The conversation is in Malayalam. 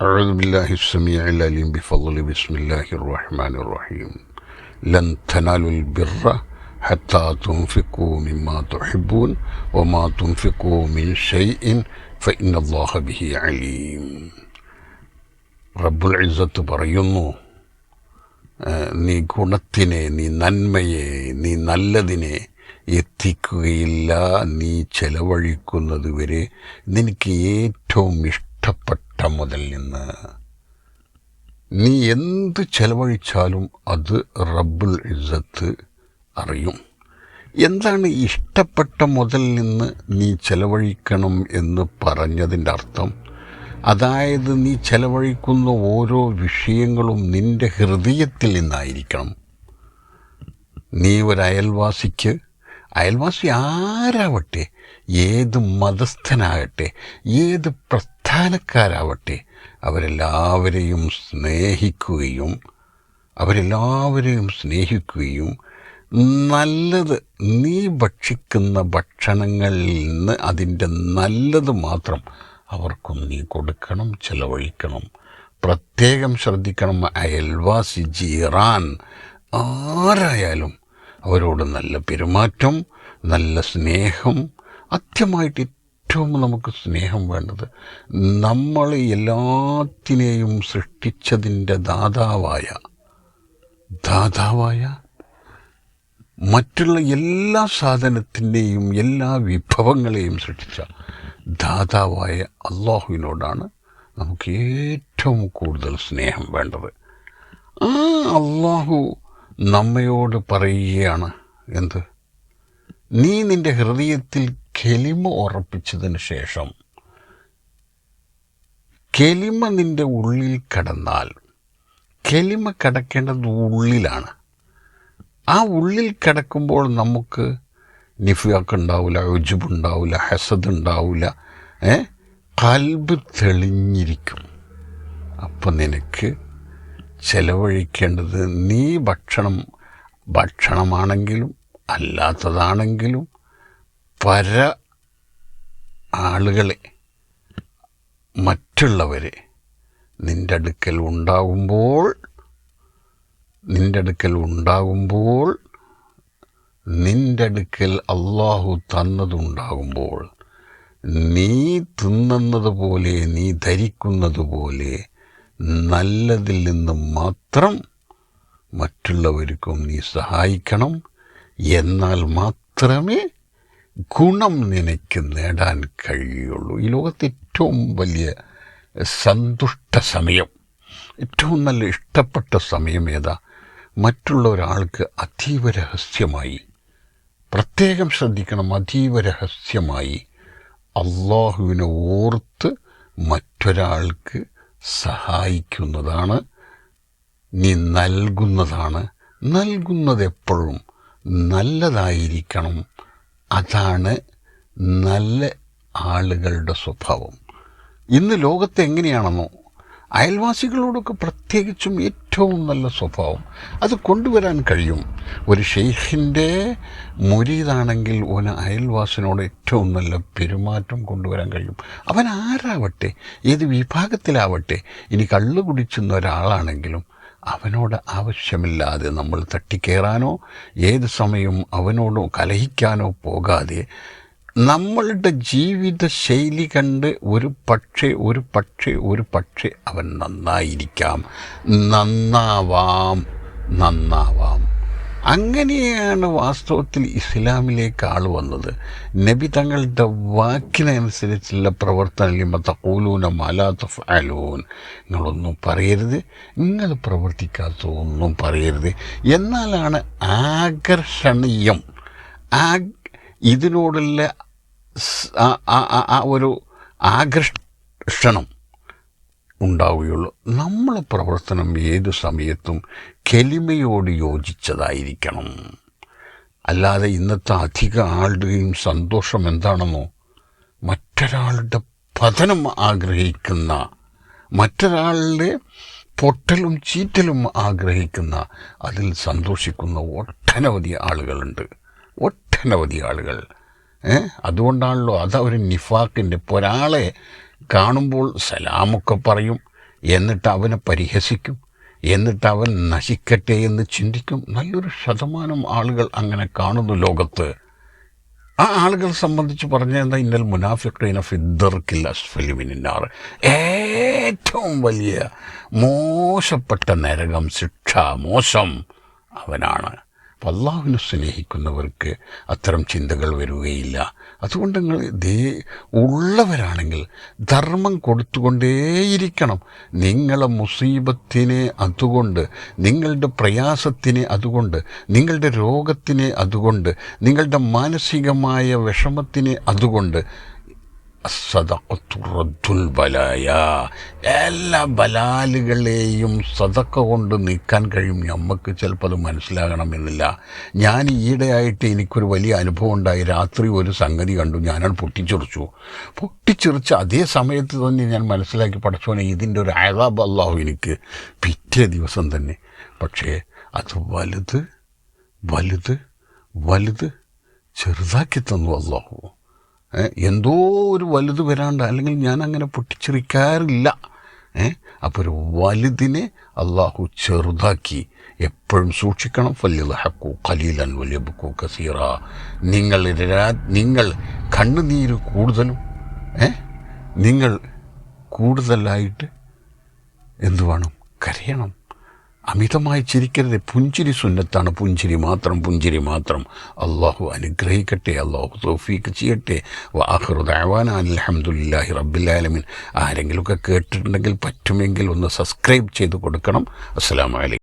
أعوذ بالله السميع العليم بفضل بسم الله الرحمن الرحيم لن تنالوا البر حتى تنفقوا مما تحبون وما تنفقوا من شيء فإن الله به عليم റബ്ബുൽ ഇസ്സത്ത് പറയുന്നു ഏഹ്, നീ ഗുണത്തിനെ നീ നന്മയെ നീ നല്ലതിനെ എത്തിക്കുകയില്ല നീ ചെലവഴിക്കുന്നത് വരെ നിനക്ക് ഏറ്റവും ഇഷ്ടപ്പെട്ട മുതൽ നിന്ന് നീ എന്ത് ചെലവഴിച്ചാലും അത് റബ്ബുൽ ഇസ്സത്ത് അറിയും. എന്താണ് ഇഷ്ടപ്പെട്ട മുതൽ നിന്ന് നീ ചെലവഴിക്കണം എന്ന് പറഞ്ഞതിന്റെ അർത്ഥം? അതായത് നീ ചെലവഴിക്കുന്ന ഓരോ വിഷയങ്ങളും നിന്റെ ഹൃദയത്തിൽ നിന്നായിരിക്കണം. നീ ഒരു അയൽവാസിക്ക് അയൽവാസി ആരാവട്ടെ ഏത് മതസ്ഥനാകട്ടെ ഏത് പ്രസ്ഥാനക്കാരാവട്ടെ അവരെല്ലാവരെയും സ്നേഹിക്കുകയും അവരെല്ലാവരെയും സ്നേഹിക്കുകയും നല്ലത് നീ ഭക്ഷിക്കുന്ന ഭക്ഷണങ്ങളിൽ നിന്ന് അതിന്റെ നല്ലത് മാത്രം അവർക്കും നീ കൊടുക്കണം ചെലവഴിക്കണം. പ്രത്യേകം ശ്രദ്ധിക്കണം അയൽവാസി ജീറാൻ. ആരായാലും അവരോട് നല്ല പെരുമാറ്റം നല്ല സ്നേഹം അത്യമായിട്ട് ഏറ്റവും നമുക്ക് സ്നേഹം വേണ്ടത് നമ്മൾ എല്ലാത്തിനെയും സൃഷ്ടിച്ചതിന്റെ ദാതാവായ ദാതാവായ മറ്റുള്ള എല്ലാ സാധനത്തിന്റെയും എല്ലാ വിഭവങ്ങളെയും സൃഷ്ടിച്ച ദാതാവായ അള്ളാഹുവിനോടാണ് നമുക്ക് ഏറ്റവും കൂടുതൽ സ്നേഹം വേണ്ടത്. ആ അള്ളാഹു നമ്മയോട് പറയുകയാണ് എന്ത്? നീ നിന്റെ ഹൃദയത്തിൽ കെലിമ ഉറപ്പിച്ചതിന് ശേഷം കെലിമ നിന്റെ ഉള്ളിൽ കടന്നാൽ കെലിമ കടക്കേണ്ടത് ഉള്ളിലാണ്. ആ ഉള്ളിൽ കിടക്കുമ്പോൾ നമുക്ക് നിഫിയാക്ക് ഉണ്ടാവില്ല ഉജുബ് ഉണ്ടാവില്ല ഹസദ് ഉണ്ടാവില്ല ഏ? കൽബ് തെളിഞ്ഞിരിക്കും. അപ്പം നിനക്ക് ചിലവഴിക്കേണ്ടത് നീ ഭക്ഷണം ഭക്ഷണമാണെങ്കിലും അല്ലാത്തതാണെങ്കിലും പര ആളുകളെ മറ്റുള്ളവരെ നിന്റെ അടുക്കൽ ഉണ്ടാകുമ്പോൾ നിന്റെ അടുക്കൽ ഉണ്ടാകുമ്പോൾ നിന്റെ അടുക്കൽ അള്ളാഹു തന്നതുണ്ടാകുമ്പോൾ നീ തിന്നുന്നത് പോലെ നീ ധരിക്കുന്നത് പോലെ നല്ലതിൽ നിന്ന് മാത്രം മറ്റുള്ളവർക്കും നീ സഹായിക്കണം. എന്നാൽ മാത്രമേ ഗുണം നിനക്ക് നേടാൻ കഴിയുള്ളൂ. ഈ ലോകത്ത് ഏറ്റവും വലിയ സന്തുഷ്ട സമയം ഏറ്റവും നല്ല ഇഷ്ടപ്പെട്ട സമയം ഏതാ? മറ്റുള്ള ഒരാൾക്ക് അതീവ രഹസ്യമായി പ്രത്യേകം ശ്രദ്ധിക്കണം അതീവ രഹസ്യമായി അള്ളാഹുവിനെ ഓർത്ത് മറ്റൊരാൾക്ക് സഹായിക്കുന്നതാണ് നീ നൽകുന്നതാണ്. നൽകുന്നത് എപ്പോഴും നല്ലതായിരിക്കണം. അതാണ് നല്ല ആളുകളുടെ സ്വഭാവം. ഇന്ന് ലോകത്ത് എങ്ങനെയാണെന്നോ അയൽവാസികളോടൊക്കെ പ്രത്യേകിച്ചും ഏറ്റവും നല്ല സ്വഭാവം. അത് കൊണ്ടുവരാൻ കഴിയും. ഒരു ഷെയ്ഖിന്റെ മുരീതാണെങ്കിൽ ഓന് അയൽവാസിനോട് ഏറ്റവും നല്ല പെരുമാറ്റം കൊണ്ടുവരാൻ കഴിയും. അവൻ ആരാവട്ടെ? ഏത് വിഭാഗത്തിലാവട്ടെ? ഇനി കള്ളു കുടിച്ചുന്ന ഒരാളാണെങ്കിലും അവനോട് ആവശ്യമില്ലാതെ നമ്മൾ തട്ടിക്കയറാനോ ഏത് സമയവും അവനോടോ കലഹിക്കാനോ പോകാതെ നമ്മളുടെ ജീവിത ശൈലി കണ്ട് ഒരു പക്ഷേ ഒരു പക്ഷേ ഒരു പക്ഷേ അവൻ നന്നായിരിക്കാം. നന്നാവാം നന്നാവാം. അങ്ങനെയാണ് വാസ്തവത്തിൽ ഇസ്ലാമിലേക്ക് ആൾ വന്നത്. നബി തങ്ങളുടെ വാക്കിനനുസരിച്ചുള്ള പ്രവർത്തനം തക്കൂലൂന മലാത്തഫ് അലൂൻ നിങ്ങളൊന്നും പറയരുത്. നിങ്ങൾ പ്രവർത്തിക്കാത്ത ഒന്നും പറയരുത്. എന്നാലാണ് ആകർഷണീയം. ആ ഇതിനോടുള്ള ആ ഒരു ആകർഷണം ഉണ്ടാവുകയുള്ളൂ. നമ്മളെ പ്രവർത്തനം ഏത് സമയത്തും കെലിമയോട് യോജിച്ചതായിരിക്കണം. അല്ലാതെ ഇന്നത്തെ അധിക ആളുടെയും സന്തോഷം എന്താണെന്നോ? മറ്റൊരാളുടെ പതനം ആഗ്രഹിക്കുന്ന മറ്റൊരാളുടെ പൊട്ടലും ചീറ്റലും ആഗ്രഹിക്കുന്ന അതിൽ സന്തോഷിക്കുന്ന ഒട്ടനവധി ആളുകളുണ്ട്. ഒട്ടനവധി ആളുകൾ. ഏ? അതുകൊണ്ടാണല്ലോ അതവർ നിഫാക്കിന്റെ ഇപ്പോൾ ഒരാളെ കാണുമ്പോൾ സലാമൊക്കെ പറയും എന്നിട്ട് അവനെ പരിഹസിക്കും. എന്നിട്ട് അവൻ നശിക്കട്ടെ എന്ന് ചിന്തിക്കും. നല്ലൊരു ശതമാനം ആളുകൾ അങ്ങനെ കാണുന്നു ലോകത്ത്. ആ ആളുകൾ സംബന്ധിച്ച് പറഞ്ഞാൽ ഇന്നൽ മുനാഫിഖീന ഫിദ്ദർക്കിൽ അസ്ഫലിമിനാർ ഏറ്റവും വലിയ മോശപ്പെട്ട നരകം ശിക്ഷ മോശം അവനാണ്. അപ്പം അള്ളാഹുവിനെ സ്നേഹിക്കുന്നവർക്ക് അത്തരം ചിന്തകൾ വരികയില്ല. അതുകൊണ്ട് നിങ്ങൾ ദേ ഉള്ളവരാണെങ്കിൽ ധർമ്മം കൊടുത്തുകൊണ്ടേയിരിക്കണം. നിങ്ങളെ മുസീബത്തിനെ അതുകൊണ്ട് നിങ്ങളുടെ പ്രയാസത്തിനെ അതുകൊണ്ട് നിങ്ങളുടെ രോഗത്തിനെ അതുകൊണ്ട് നിങ്ങളുടെ മാനസികമായ വിഷമത്തിനെ അതുകൊണ്ട് എല്ലാ ബലാലുകളെയും സതക്ക കൊണ്ട് നീക്കാൻ കഴിയും. നമുക്ക് ചിലപ്പോൾ അത് മനസ്സിലാകണമെന്നില്ല ഞാൻ ഈയിടെയായിട്ട് എനിക്കൊരു വലിയ അനുഭവം ഉണ്ടായി. രാത്രി ഒരു സംഗതി കണ്ടു. ഞാനത് പൊട്ടിച്ചെറിച്ചു. പൊട്ടിച്ചെറിച്ച് അതേ സമയത്ത് തന്നെ ഞാൻ മനസ്സിലാക്കി. പഠിച്ചോനെ ഇതിന്റെ ഒരു ആദാബ് അള്ളാഹു എനിക്ക് പിറ്റേ ദിവസം തന്നെ. പക്ഷേ അത് വലുത് വലുത് വലുത് ചെറുതാക്കി തന്നു അള്ളാഹു എന്തോ ഒരു വലുത് വരാണ്ട് അല്ലെങ്കിൽ ഞാൻ അങ്ങനെ പൊട്ടിച്ചെറിക്കാറില്ല അപ്പോൾ ഒരു വലുതിനെ അള്ളാഹു ചെറുതാക്കി. എപ്പോഴും സൂക്ഷിക്കണം. ഫല്യഹക്കു ഖലീലൻ വലിയബുക്കു കസീറ. നിങ്ങൾ നിങ്ങൾ കണ്ണുനീര് കൂടുതലും നിങ്ങൾ കൂടുതലായിട്ട് എന്തു വേണം? കരയണം. അമിതമായി ചിരിക്കരുത്. പുഞ്ചിരി സുന്നത്താണ് പുഞ്ചിരി മാത്രം പുഞ്ചിരി മാത്രം. അള്ളാഹു അനുഗ്രഹിക്കട്ടെ അള്ളാഹു തോഫീക്ക് ചെയ്യട്ടെ. വാഹൃദാവാന അലഹമുല്ലാഹി റബ്ബുലാലമിൻ ആരെങ്കിലുമൊക്കെ കേട്ടിട്ടുണ്ടെങ്കിൽ പറ്റുമെങ്കിൽ ഒന്ന് സബ്സ്ക്രൈബ് ചെയ്ത് കൊടുക്കണം. അസ്സാം വലൈക്കും